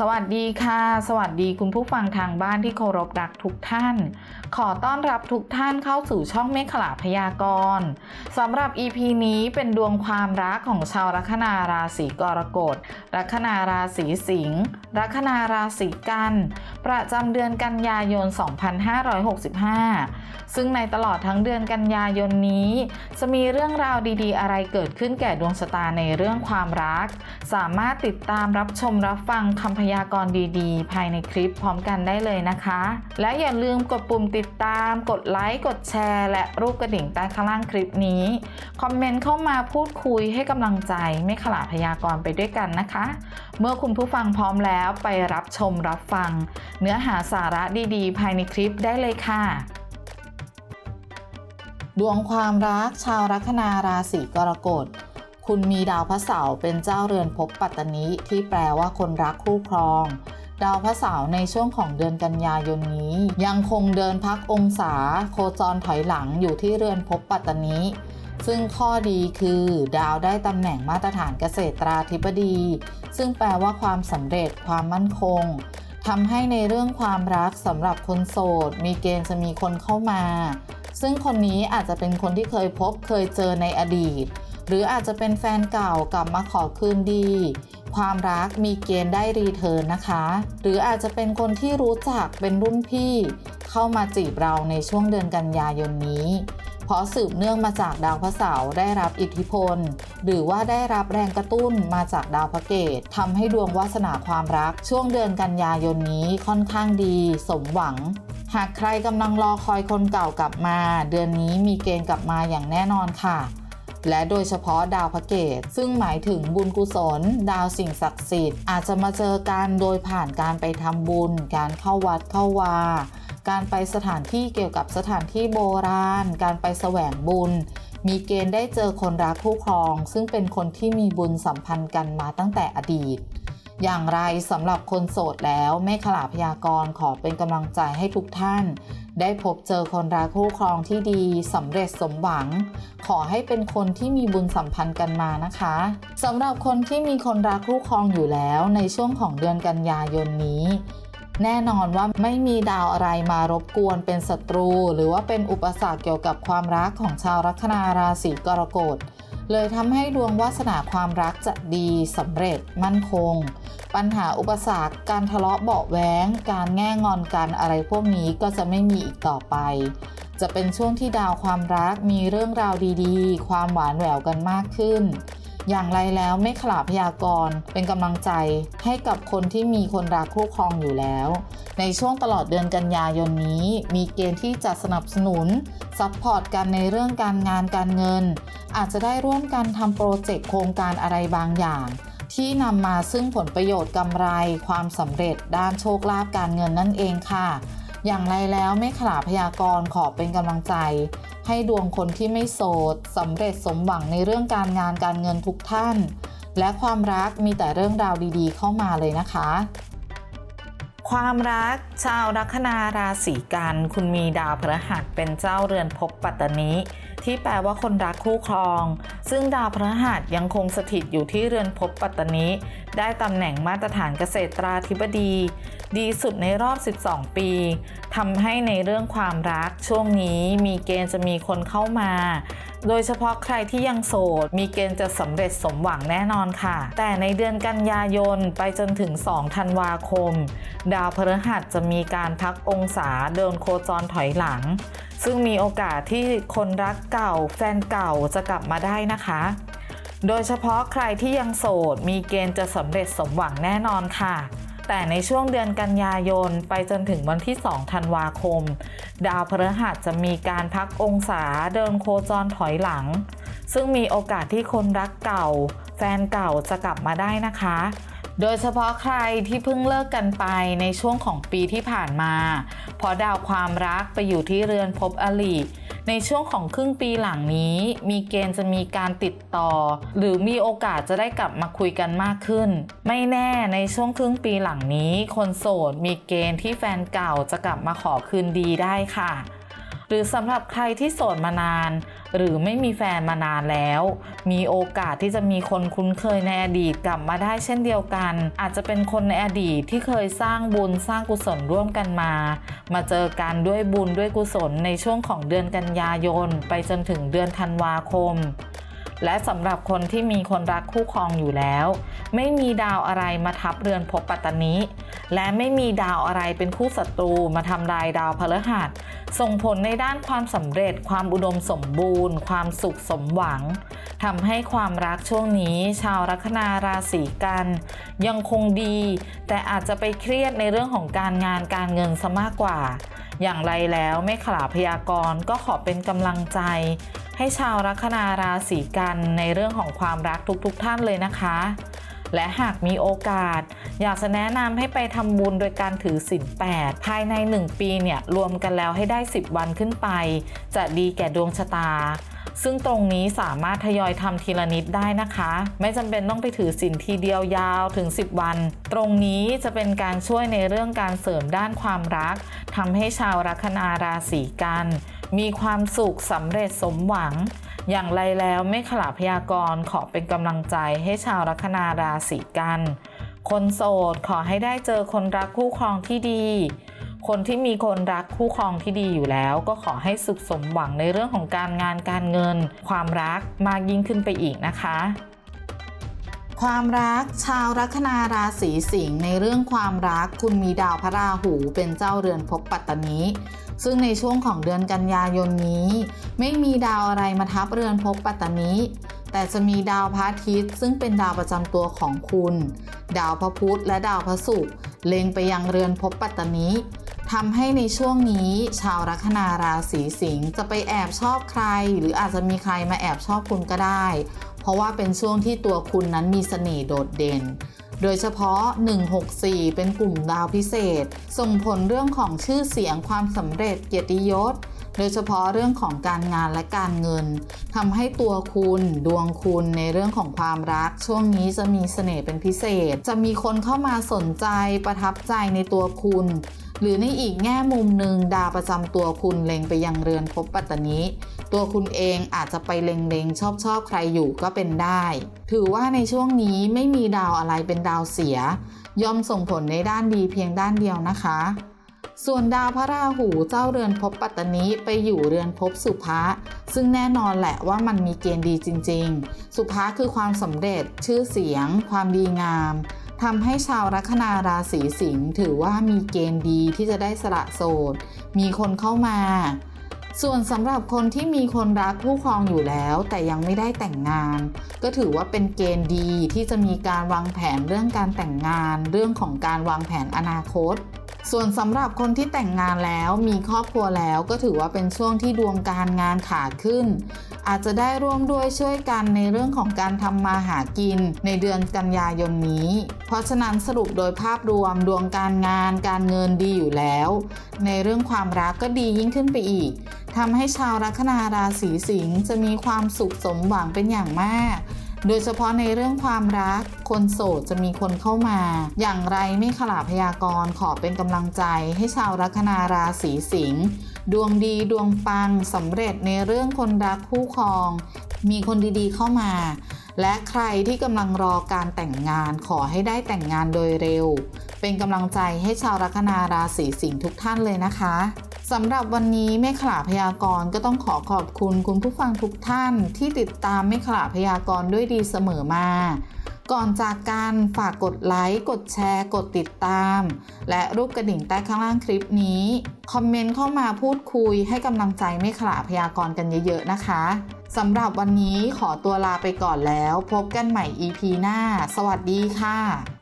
สวัสดีค่ะ สวัสดีคุณผู้ฟังทางบ้านที่เคารพรักทุกท่าน ขอต้อนรับทุกท่านเข้าสู่ช่องเมฆขลาพยากรณ์สำหรับ EP นี้เป็นดวงความรักของชาวลัคนาราศีกรกฎลัคนาราศีสิงห์ลัคนาราศีกันประจำเดือนกันยายน 2565 ซึ่งในตลอดทั้งเดือนกันยายนนี้ จะมีเรื่องราวดีๆ อะไรเกิดขึ้นแก่ดวงชะตาในเรื่องความรัก สามารถติดตามรับชมรับฟังคำพยากรณ์ดีๆ ภายในคลิปพร้อมกันได้เลยนะคะ และอย่าลืมกดปุ่มติดตาม กดไลค์ กดแชร์ และรูปกระดิ่งใต้ข้างล่างคลิปนี้ คอมเมนต์เข้ามาพูดคุยให้กำลังใจไม่ขลาดพยากรณ์ไปด้วยกันนะคะ เมื่อคุณผู้ฟังพร้อมแล้วไปรับชมรับฟังเนื้อหาสาระดีๆ ภายในคลิปได้เลยค่ะ ดวงความรักชาวลัคนาราศีกรกฎ คุณมีดาวพระเสาร์เป็นเจ้าเรือนภพปัตตนิที่แปลว่าคนรักคู่ครองดาวพระเสาร์ในช่วงของเดือนกันยายนนี้ ยังคงเดินพักองศาโคจรถอยหลังอยู่ที่เรือนภพปัตตนิซึ่งข้อดีคือ ดาวได้ตำแหน่งมาตรฐานเกษตราธิบดี ซึ่งแปลว่าความสำเร็จความมั่นคง ทำให้ในเรื่องความรักสำหรับคนโสด มีเกณฑ์จะมีคนเข้ามา ซึ่งคนนี้อาจจะเป็นคนที่เคยพบเคยเจอในอดีต หรืออาจจะเป็นแฟนเก่ากลับมาขอคืนดี ความรักมีเกณฑ์ได้รีเทิร์นนะคะ หรืออาจจะเป็นคนที่รู้จักเป็นรุ่นพี่ เข้ามาจีบเราในช่วงเดือนกันยายนนี้เพราะสืบเนื่องมาจากดาวพระเสาร์ได้รับอิทธิพล หรือว่าได้รับแรงกระตุ้นมาจากดาวพระเกตทำให้ดวงวาสนาความรัก ช่วงเดือนกันยายนนี้ค่อนข้างดี สมหวัง หากใครกำลังรอคอยคนเก่ากลับมา เดือนนี้มีเกณฑ์กลับมาอย่างแน่นอนค่ะ และโดยเฉพาะดาวพระเกต ซึ่งหมายถึงบุญกุศล ดาวสิ่งศักดิ์สิทธิ์อาจจะมาเจอกันโดยผ่านการไปทำบุญ การเข้าวัดเข้าวา การไปสถานที่เกี่ยวกับสถานที่โบราณ การไปแสวงบุญ มีเกณฑ์ได้เจอคนรักคู่ครอง ซึ่งเป็นคนที่มีบุญสัมพันธ์กันมาตั้งแต่อดีต อย่างไรสำหรับคนโสดแล้วแม่ขลาพยากรขอเป็นกำลังใจให้ทุกท่าน ได้พบเจอคนรักคู่ครองที่ดีสำเร็จสมหวัง ขอให้เป็นคนที่มีบุญสัมพันธ์กันมานะคะสำหรับคนที่มีคนรักคู่ครองอยู่แล้วในช่วงของเดือนกันยายนนี้ แน่นอนว่าไม่มีดาวอะไรมารบกวนเป็นศัตรู หรือว่าเป็นอุปสรรคเกี่ยวกับความรักของชาวลัคนาราศีกรกฎ เลยทำให้ดวงวาสนาความรักจะดีสำเร็จมั่นคง ปัญหาอุปสรรคการทะเลาะเบาะแว้งการแง่งอนกันอะไรพวกนี้ก็จะไม่มีอีกต่อไป จะเป็นช่วงที่ดาวความรักมีเรื่องราวดีๆ ความหวานแหววกันมากขึ้น อย่างไรแล้วไม่ขลาพยากรณ์เป็นกำลังใจให้กับคนที่มีคนรักคู่ครองอยู่แล้ว ในช่วงตลอดเดือนกันยายนนี้ มีเกณฑ์ที่จะสนับสนุนซัพพอร์ตกันในเรื่องการงานการเงิน อาจจะได้ร่วมกันทำโปรเจกต์โครงการอะไรบางอย่าง ที่นำมาซึ่งผลประโยชน์กำไร ความสำเร็จด้านโชคลาภการเงินนั่นเองค่ะ อย่างไรแล้วไม่ขลาพยากรขอเป็นกำลังใจ ให้ดวงคนที่ไม่โสดสำเร็จสมหวังในเรื่องการงานการเงินทุกท่าน และความรักมีแต่เรื่องราวดีๆ เข้ามาเลยนะคะ ความรักชาวลัคนาราศีกัน คุณมีดาวพฤหัสเป็นเจ้าเรือนภพปัตตนิ ที่แปลว่าคนรักคู่ครอง ซึ่งดาวพฤหัสยังคงสถิตอยู่ที่เรือนภพปัตตนิได้ตำแหน่งมาตรฐานเกษตราธิบดี ดีสุดในรอบ 12 ปีทำให้ในเรื่องความรักช่วงนี้มีเกณฑ์จะมีคนเข้ามา โดยเฉพาะใครที่ยังโสด มีเกณฑ์จะสำเร็จสมหวังแน่นอนค่ะ แต่ในเดือนกันยายนไปจนถึง 2 ธันวาคม ดาวพฤหัสจะมีการพักองศาเดินโคจรถอยหลัง ซึ่งมีโอกาสที่คนรักเก่า แฟนเก่าจะกลับมาได้นะคะ โดยเฉพาะใครที่ยังโสด มีเกณฑ์จะสำเร็จสมหวังแน่นอนค่ะ แต่ในช่วงเดือนกันยายนไปจนถึงวันที่ 2 ธันวาคม ดาวพฤหัสจะมีการพักองศาเดินโคจรถอยหลัง ซึ่งมีโอกาสที่คนรักเก่า แฟนเก่าจะกลับมาได้นะคะ โดยเฉพาะใครที่เพิ่งเลิกกันไปในช่วงของปีที่ผ่านมา เพราะดาวความรักไปอยู่ที่เรือนภพอลิในช่วงของครึ่งปีหลังนี้ มีเกณฑ์จะมีการติดต่อ หรือมีโอกาสจะได้กลับมาคุยกันมากขึ้น ไม่แน่ในช่วงครึ่งปีหลังนี้ คนโสดมีเกณฑ์ที่แฟนเก่าจะกลับมาขอคืนดีได้ค่ะ หรือสำหรับใครที่โสดมานาน หรือไม่มีแฟนมานานแล้ว มีโอกาสที่จะมีคนคุ้นเคยในอดีตกลับมาได้เช่นเดียวกัน อาจจะเป็นคนในอดีตที่เคยสร้างบุญสร้างกุศลร่วมกันมา มาเจอกันด้วยบุญด้วยกุศลในช่วงของเดือนกันยายน ไปจนถึงเดือนธันวาคม และสำหรับคนที่มีคนรักคู่ครองอยู่แล้ว ไม่มีดาวอะไรมาทับเรือนภพปัตตานิและไม่มีดาวอะไรเป็นคู่ศัตรูมาทำลายดาวพฤหัส ส่งผลในด้านความสำเร็จ ความอุดมสมบูรณ์ ความสุขสมหวังทำให้ความรักช่วงนี้ ชาวลัคนาราศีกัน ยังคงดี แต่อาจจะไปเครียดในเรื่องของการงานการเงินซะมากกว่า อย่างไรแล้วไม่ขลาพยากรณ์ก็ขอเป็นกำลังใจ ให้ชาวลัคนาราศีกันในเรื่องของความรักทุกๆทท่านเลยนะคะ และหากมีโอกาส อยากจะแนะนำให้ไปทำบุญโดยการถือศีล8ภายใน 1 ปีเนี่ยรวมกันแล้วให้ได้ 10 วันขึ้นไป จะดีแก่ดวงชะตาซึ่งตรงนี้สามารถทยอยทำทีละนิดได้นะคะ ไม่จำเป็นต้องไปถือศีลทีเดียวยาวถึง 10 วัน ตรงนี้จะเป็นการช่วยในเรื่องการเสริมด้านความรักทำให้ชาวลัคนาราศีกัน มีความสุขสำเร็จสมหวัง อย่างไรแล้วไม่ขลาพยากรขอเป็นกำลังใจให้ชาวลัคนาราศีกัน คนโสดขอให้ได้เจอคนรักคู่ครองที่ดี คนที่มีคนรักคู่ครองที่ดีอยู่แล้ว ก็ขอให้สุขสมหวังในเรื่องของการงานการเงิน ความรักมากยิ่งขึ้นไปอีกนะคะความรักชาวลัคนาราศีสิงห์ในเรื่องความรักคุณมีดาวพระราหูเป็นเจ้าเรือนภพปัตตานิ ซึ่งในช่วงของเดือนกันยายนนี้ ไม่มีดาวอะไรมาทับเรือนภพปัตตานิแต่จะมีดาวพระอาทิตย์ซึ่งเป็นดาวประจำตัวของคุณ ดาวพระพุธและดาวพระศุกร์เล็งไปยังเรือนภพปัตตานิทำให้ในช่วงนี้ ชาวลัคนาราศีสิงห์จะไปแอบชอบใคร หรืออาจจะมีใครมาแอบชอบคุณก็ได้ เพราะว่าเป็นช่วงที่ตัวคุณนั้นมีเสน่ห์โดดเด่น โดยเฉพาะ 164 เป็นกลุ่มดาวพิเศษ ส่งผลเรื่องของชื่อเสียงความสำเร็จเกียรติยศ โดยเฉพาะเรื่องของการงานและการเงินทำให้ตัวคุณดวงคุณในเรื่องของความรัก ช่วงนี้จะมีเสน่ห์เป็นพิเศษ จะมีคนเข้ามาสนใจประทับใจในตัวคุณ หรือในอีกแง่มุมหนึ่งดาวประจำตัวคุณเล็งไปยังเรือนภพปัตตานิตัวคุณเองอาจจะไปเล็งๆ ชอบชอบใครอยู่ก็เป็นได้ ถือว่าในช่วงนี้ไม่มีดาวอะไรเป็นดาวเสีย ย่อมส่งผลในด้านดีเพียงด้านเดียวนะคะ ส่วนดาวพระราหูเจ้าเรือนภพปัตตานิไปอยู่เรือนภพสุภะซึ่งแน่นอนแหละว่ามันมีเกณฑ์ดีจริง ๆ สุภะคือความสำเร็จชื่อเสียง ความดีงาม ทำให้ชาวลัคนาราศีสิงห์ถือว่ามีเกณฑ์ดีที่จะได้สละโสด มีคนเข้ามา ส่วนสำหรับคนที่มีคนรักคู่ครองอยู่แล้ว แต่ยังไม่ได้แต่งงาน ก็ถือว่าเป็นเกณฑ์ดีที่จะมีการวางแผนเรื่องการแต่งงาน เรื่องของการวางแผนอนาคต ส่วนสำหรับคนที่แต่งงานแล้วมีครอบครัวแล้วก็ถือว่าเป็นช่วงที่ดวงการงานขาขึ้น อาจจะได้ร่วมด้วยช่วยกันในเรื่องของการทำมาหากินในเดือนกันยายนนี้ เพราะฉะนั้นสรุปโดยภาพรวมดวงการงานการเงินดีอยู่แล้ว ในเรื่องความรักก็ดียิ่งขึ้นไปอีกทำให้ชาวลัคนาราศีสิงห์จะมีความสุขสมหวังเป็นอย่างมาก โดยเฉพาะในเรื่องความรัก คนโสดจะมีคนเข้ามา อย่างไรไม่ขลาพยากรณ์ขอเป็นกำลังใจให้ชาวลัคนาราศีสิงห์ดวงดีดวงปังสำเร็จในเรื่องคนรักคู่ครอง มีคนดีๆเข้ามา และใครที่กำลังรอการแต่งงานขอให้ได้แต่งงานโดยเร็ว เป็นกำลังใจให้ชาวลัคนาราศีสิงห์ทุกท่านเลยนะคะ สำหรับวันนี้แม่ขลาพยากรณ์ก็ต้องขอขอบคุณคุณผู้ฟังทุกท่านที่ติดตามแม่ขลาพยากรณ์ด้วยดีเสมอมา ก่อนจากการฝากกดไลค์ กดแชร์ กดติดตาม และรูปกระดิ่งใต้ข้างล่างคลิปนี้ คอมเมนต์เข้ามาพูดคุยให้กำลังใจไม่ขลาพยากรณ์กันเยอะๆนะคะสำหรับวันนี้ขอตัวลาไปก่อนแล้ว พบกันใหม่ EP หน้า สวัสดีค่ะ